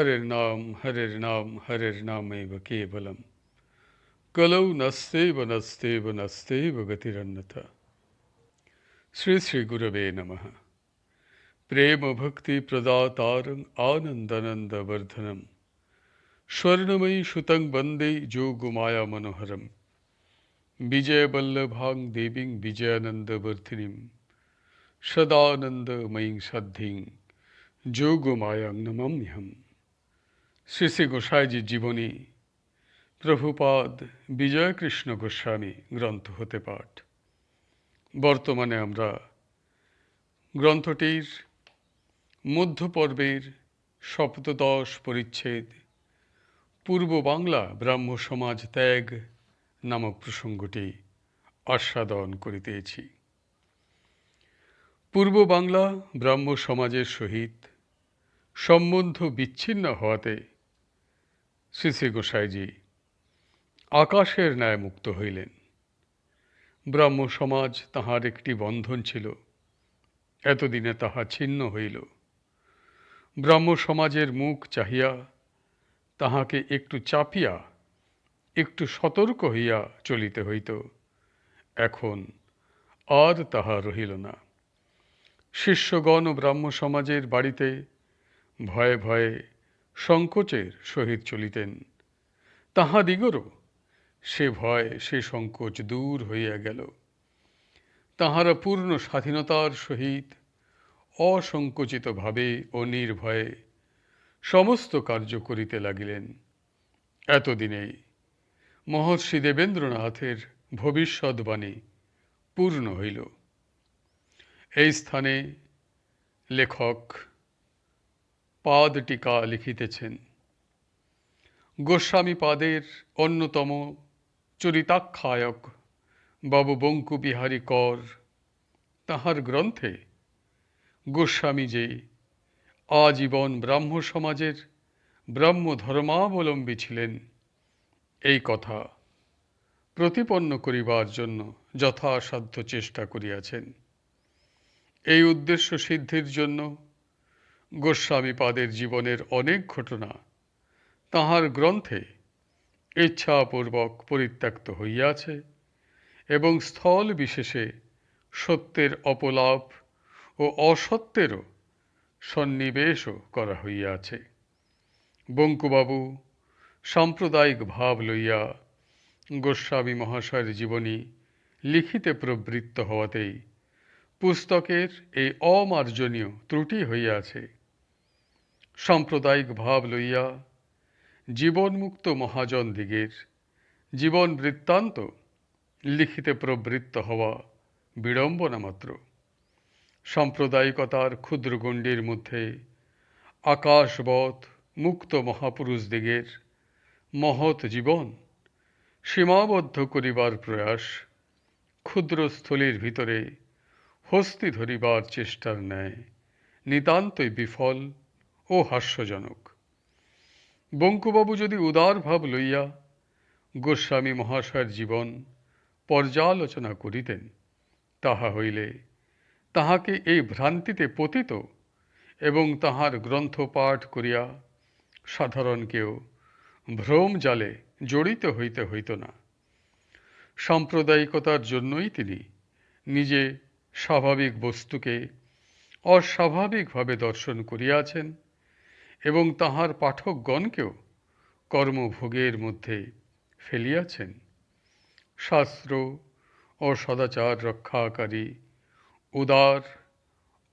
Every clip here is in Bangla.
হরের নাম হরের নাম হরের নামেব কেবলম কলৌ নস্তেব নস্তেব নস্তেব গতিরন্যতা শ্রী শ্রী গুরবে নম প্রেম ভক্তি প্রদাতারং আনন্দনন্দবর্ধনম স্বর্ণময়ী সুতং বন্দে যোগমায়া মনোহরম বিজয়বল্লভাং দেবীং বিজয়ানন্দবর্ধিনীম সদানন্দময়ীং সাধ্যিং যোগমায়াং নমাম্যহম শ্রী শ্রী গোসাইজির জীবনী, প্রভুপাদ বিজয়কৃষ্ণ গোস্বামী গ্রন্থ হতে পাঠ। বর্তমানে আমরা গ্রন্থটির মধ্যপর্বের সপ্তদশ পরিচ্ছেদ, পূর্ব বাংলা ব্রাহ্ম সমাজ ত্যাগ নামক প্রসঙ্গটি আস্বাদন করিতেছি। পূর্ব বাংলা ব্রাহ্ম সমাজের সহিত সম্বন্ধ বিচ্ছিন্ন হওয়াতে শ্রী শ্রী গোসাইজি আকাশের ন্যায় মুক্ত হইলেন। ব্রাহ্ম সমাজ তাহার একটি বন্ধন ছিল, এতদিনে তাহা ছিন্ন হইল। ব্রাহ্ম সমাজের মুখ চাহিয়া তাহাকে একটু চাপিয়া, একটু সতর্ক হইয়া চলিতে হইত। এখন আর তাহা রহিল না। শিষ্যগণ ব্রাহ্ম সমাজের বাড়িতে ভয়ে ভয়ে সংকোচের সহিত চলিতেন। তাহাদিগরও সে ভয়, সে সংকোচ দূর হইয়া গেল। তাহারা পূর্ণ স্বাধীনতার সহিত অসংকুচিতভাবে ও নির্ভয়ে সমস্ত কার্য করিতে লাগিলেন। এতদিনেই মহর্ষি দেবেন্দ্রনাথের ভবিষ্যৎবাণী পূর্ণ হইল। এই স্থানে লেখক পাদ টিকা লিখিতেছেন। গোস্বামী পাদের অন্যতম চরিতাখ্যায়ক বাবু বঙ্কু বিহারী কর। তাহার গ্রন্থে গোস্বামী যে আজীবন ব্রাহ্ম সমাজের ব্রাহ্ম ধর্মাবলম্বী ছিলেন, এই কথা প্রতিপন্ন করিবার জন্য যথাসাধ্য চেষ্টা করিয়াছেন। এই উদ্দেশ্য সিদ্ধির জন্য গোস্বামীপাদের জীবনের অনেক ঘটনা। তাহার গ্রন্থে ইচ্ছাপূর্বক পরিত্যক্ত হইয়াছে এবং স্থল বিশেষে সত্যের অপলাপ ও অসত্যেরও সন্নিবেশও করা হইয়াছে। বঙ্কুবাবু সাম্প্রদায়িক ভাব লইয়া গোস্বামী মহাশয়ের জীবনী লিখিতে প্রবৃত্ত হওয়াতেই পুস্তকের এই অমার্জনীয় ত্রুটি হইয়াছে। সাম্প্রদায়িক ভাব লইয়া জীবনমুক্ত মহাজন দিগের জীবন বৃত্তান্ত লিখিতে প্রবৃত্ত হওয়া বিড়ম্বনা মাত্র। সাম্প্রদায়িকতার ক্ষুদ্র গণ্ডির মধ্যে আকাশবৎ মুক্ত মহাপুরুষ দিগের মহৎ জীবন সীমাবদ্ধ করিবার প্রয়াস ক্ষুদ্রস্থলীর ভিতরে হস্তি ধরিবার চেষ্টার ন্যায় নিতান্তই বিফল ও হাস্যজনক। বঙ্কুবাবু যদি উদার ভাব লইয়া গোস্বামী মহাশয়ের জীবন পর্যালোচনা করিতেন, তাহা হইলে তাহাকে এই ভ্রান্তিতে পতিত এবং তাহার গ্রন্থ পাঠ করিয়া সাধারণ কেউ ভ্রম জালে জড়িত হইতে হইত না। সাম্প্রদায়িকতার জন্যই তিনি নিজে স্বাভাবিক বস্তুকে অস্বাভাবিকভাবে দর্শন করিয়াছেন। এবং তাহার পাঠকগণকেও কর্মভোগের মধ্যে ফেলিয়াছেন। শাস্ত্র ও সদাচার রক্ষাকারী, উদার,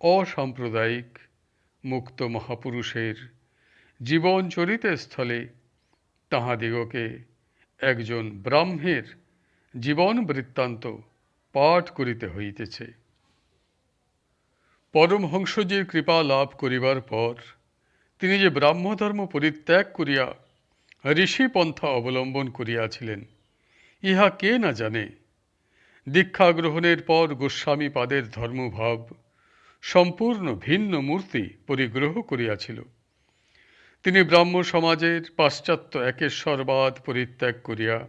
অসাম্প্রদায়িক, মুক্ত মহাপুরুষের জীবন চরিতের স্থলে তাহাদিগকে একজন ব্রাহ্মের জীবন বৃত্তান্ত পাঠ করিতে হইতেছে। পরমহংসজির কৃপা লাভ করিবার পর তিনি যে ব্রাহ্মধর্ম পরিত্যাগ করিয়া ঋষি পন্থা অবলম্বন করিয়াছিলেন, ইহা কে না জানে? দীক্ষা গ্রহণের পর গোস্বামী পাদের ধর্মভাব সম্পূর্ণ ভিন্ন মূর্তি পরিগ্রহ করিয়াছিল। তিনি ব্রাহ্ম সমাজের পাশ্চাত্য একেশ্বরবাদ পরিত্যাগ করিয়া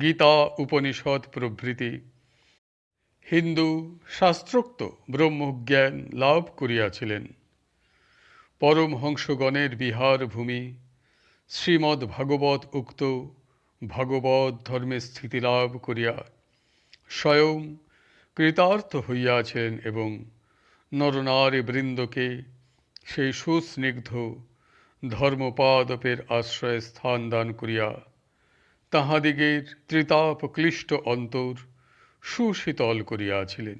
গীতা, উপনিষদ প্রভৃতি, হিন্দু, শাস্ত্রোক্ত ব্রহ্মজ্ঞান লাভ করিয়াছিলেন। পরমহংসগণের বিহার ভূমি, শ্রীমদ্ ভাগবত উক্ত ভাগবত ধর্মে স্থিতিলাভ করিয়া স্বয়ং কৃতার্থ হইয়াছেন এবং নরনারী বৃন্দকে সেই সুস্নিগ্ধ ধর্মপাদপের আশ্রয় স্থান দান করিয়া তাহাদিগের ত্রিতাপ ক্লিষ্ট অন্তর সুশীতল করিয়াছিলেন।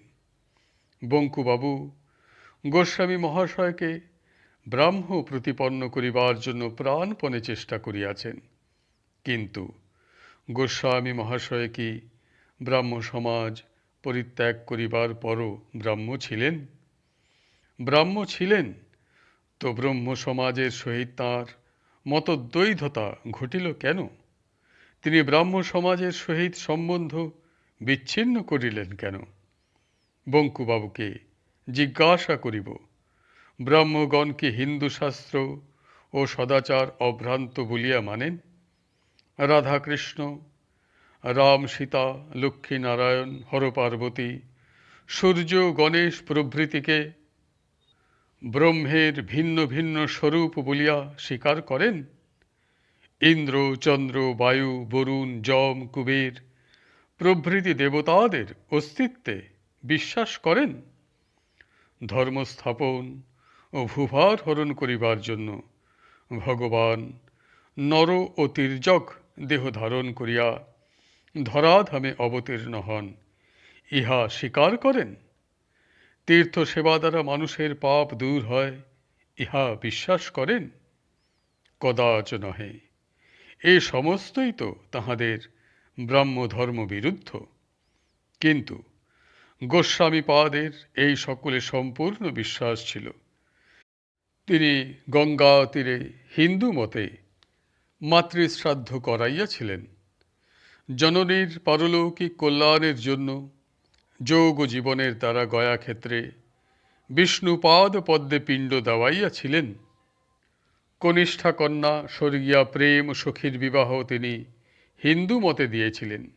বঙ্কুবাবু, গোস্বামী মহাশয়কে ব্রাহ্ম প্রতিপন্ন করিবার জন্য প্রাণপণে চেষ্টা করিয়াছেন। কিন্তু গোস্বামী মহাশয় কি ব্রাহ্ম সমাজ পরিত্যাগ করিবার পরও ব্রাহ্ম ছিলেন? ব্রাহ্ম ছিলেন, তো ব্রহ্ম সমাজের সহিত তাঁর মতদ্বৈধতা ঘটিল কেন? তিনি ব্রাহ্ম সমাজের সহিত সম্বন্ধ বিচ্ছিন্ন করিলেন কেন? বঙ্কুবাবুকে জিজ্ঞাসা করিব। ব্রাহ্মগণ কি হিন্দু শাস্ত্র ও সদাচার অভ্রান্ত বলিয়া মানেন। রাধাকৃষ্ণ, রাম সীতা, লক্ষ্মী নারায়ণ, হরপার্বতী, সূর্য গণেশ প্রভৃতিকে ব্রহ্মের ভিন্ন ভিন্ন স্বরূপ বলিয়া স্বীকার করেন। ইন্দ্র, চন্দ্র, বায়ু, বরুণ, যম, কুবের প্রভৃতি দেবতাদের অস্তিত্বে বিশ্বাস করেন। ধর্মস্থাপন ও ভূভার হরণ করিবার জন্য। ভগবান, নর ও তির্যক দেহ ধারণ করিয়া ধরাধামে অবতীর্ণ হন। ইহা স্বীকার করেন? তীর্থ সেবা দ্বারা মানুষের পাপ দূর হয়, ইহা বিশ্বাস করেন? কদাচ নহে। এ সমস্তই তো তাহাদের ব্রাহ্মধর্ম বিরুদ্ধ। কিন্তু গোস্বামীপাদের এই সকলে সম্পূর্ণ বিশ্বাস ছিল। তিনি গঙ্গা তীরে হিন্দু মতে মাতৃশ্রাদ্ধ করাইয়াছিলেন। জননীর পারলৌকিক কল্যাণের জন্য যোগ জীবনের দ্বারা গয়া ক্ষেত্রে বিষ্ণুপাদ পদ্মে পিণ্ড দেওয়াইয়াছিলেন। কনিষ্ঠা কন্যা স্বর্গীয়া প্রেম সখীর বিবাহ তিনি হিন্দু মতে দিয়েছিলেন।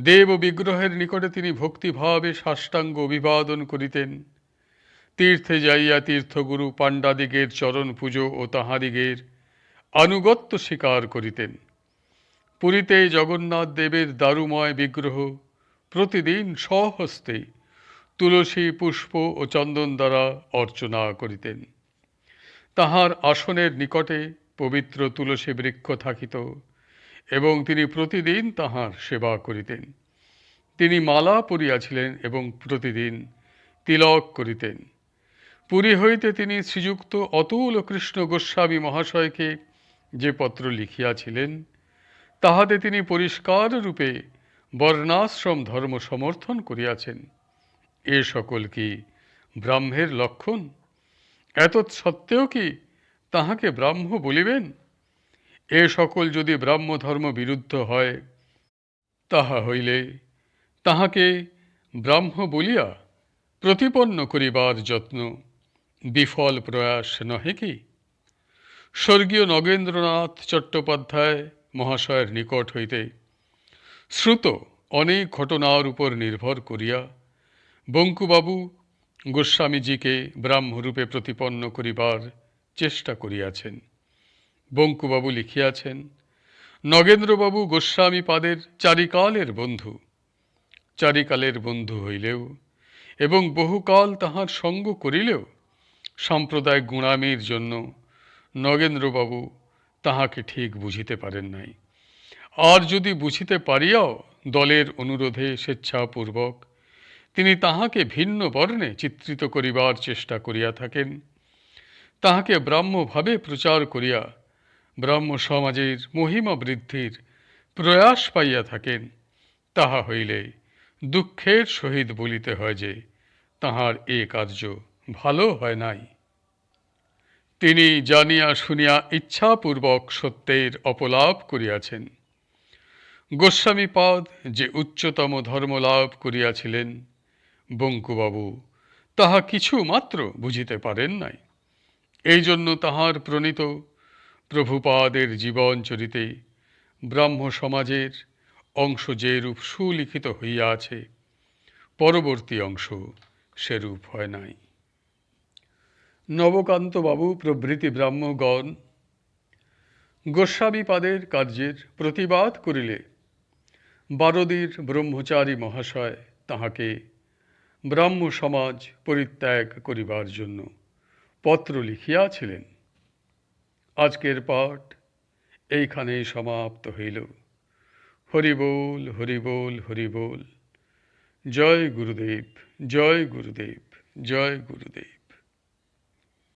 দেব বিগ্রহের নিকটে তিনি ভক্তিভাবে সাষ্টাঙ্গ অভিবাদন করিতেন। তীর্থে যাইয়া তীর্থগুরু পাণ্ডাদিগের চরণ পুজো ও তাহাদিগের আনুগত্য স্বীকার করিতেন। পুরীতে জগন্নাথ দেবের দারুময় বিগ্রহ প্রতিদিন স্বহস্তে তুলসী পুষ্প ও চন্দন দ্বারা অর্চনা করিতেন। তাহার আসনের নিকটে পবিত্র তুলসী বৃক্ষ থাকিত এবং তিনি প্রতিদিন তাহার সেবা করিতেন। তিনি মালা পরিয়াছিলেন এবং প্রতিদিন তিলক করিতেন। পুরী হইতে তিনি শ্রীযুক্ত অতুল কৃষ্ণ গোস্বামী মহাশয়কে যে পত্র লিখিয়াছিলেন, তাহাতে তিনি পরিষ্কার রূপে বর্ণাশ্রম ধর্ম সমর্থন করিয়াছেন। এ সকল কি ব্রাহ্মের লক্ষণ? এত সত্ত্বেও কি তাহাকে ব্রাহ্ম বলিবেন? এ সকল যদি ব্রাহ্ম ধর্ম বিরুদ্ধ হয়, তাহা হইলে তাহাকে ব্রাহ্ম বলিয়া প্রতিপন্ন করিবার যত্ন বিফল প্রয়াস নহে কি? স্বর্গীয় নগেন্দ্রনাথ চট্টোপাধ্যায় মহাশয়ের নিকট হইতে শ্রুত অনেক ঘটনার উপর নির্ভর করিয়া বঙ্কুবাবু গোস্বামীজিকে ব্রাহ্মরূপে প্রতিপন্ন করিবার চেষ্টা করিয়াছেন। বঙ্কুবাবু লিখিয়াছেন, নগেন্দ্রবাবু গোস্বামী পাদের চারিকালের বন্ধু। চারিকালের বন্ধু হইলেও এবং বহুকাল তাহার সঙ্গ করিলেও সাম্প্রদায়িক গুণামির জন্য নগেন্দ্রবাবু তাহাকে ঠিক বুঝিতে পারেন নাই। আর যদি বুঝিতে পারিয়াও দলের অনুরোধে স্বেচ্ছাপূর্বক, তিনি তাহাকে ভিন্ন বর্ণে চিত্রিত করিবার চেষ্টা করিয়া থাকেন। তাহাকে ব্রাহ্মভাবে প্রচার করিয়া ব্রাহ্ম সমাজের মহিমা বৃদ্ধির প্রয়াস পাইয়া থাকেন, তাহা হইলে দুঃখের সহিত বলিতে হয় যে তাহার এ কার্য ভালো হয় নাই। তিনি জানিয়া শুনিয়া ইচ্ছাপূর্বক সত্যের অপলাপ করিয়াছেন। গোস্বামীপাদ যে উচ্চতম ধর্ম লাভ করিয়াছিলেন, বঙ্কুবাবু তাহা কিছু মাত্র বুঝিতে পারেন নাই। এই জন্য তাহার প্রণীত প্রভুপাদের জীবন চরিতে ব্রাহ্ম সমাজের অংশ যেরূপ সুলিখিত হইয়া আছে, পরবর্তী অংশ সেরূপ হয় নাই। নবকান্তবাবু প্রভৃতি ব্রাহ্মগণ, গোস্বামীপাদের কার্যের প্রতিবাদ করিলে বারদীর ব্রহ্মচারী মহাশয় তাহাকে ব্রাহ্ম সমাজ পরিত্যাগ করিবার জন্য পত্র লিখিয়াছিলেন। আজকের পাঠ এইখানেই সমাপ্ত হইল। হরিবোল হরিবোল হরিবোল। জয় গুরুদেব জয় গুরুদেব জয় গুরুদেব।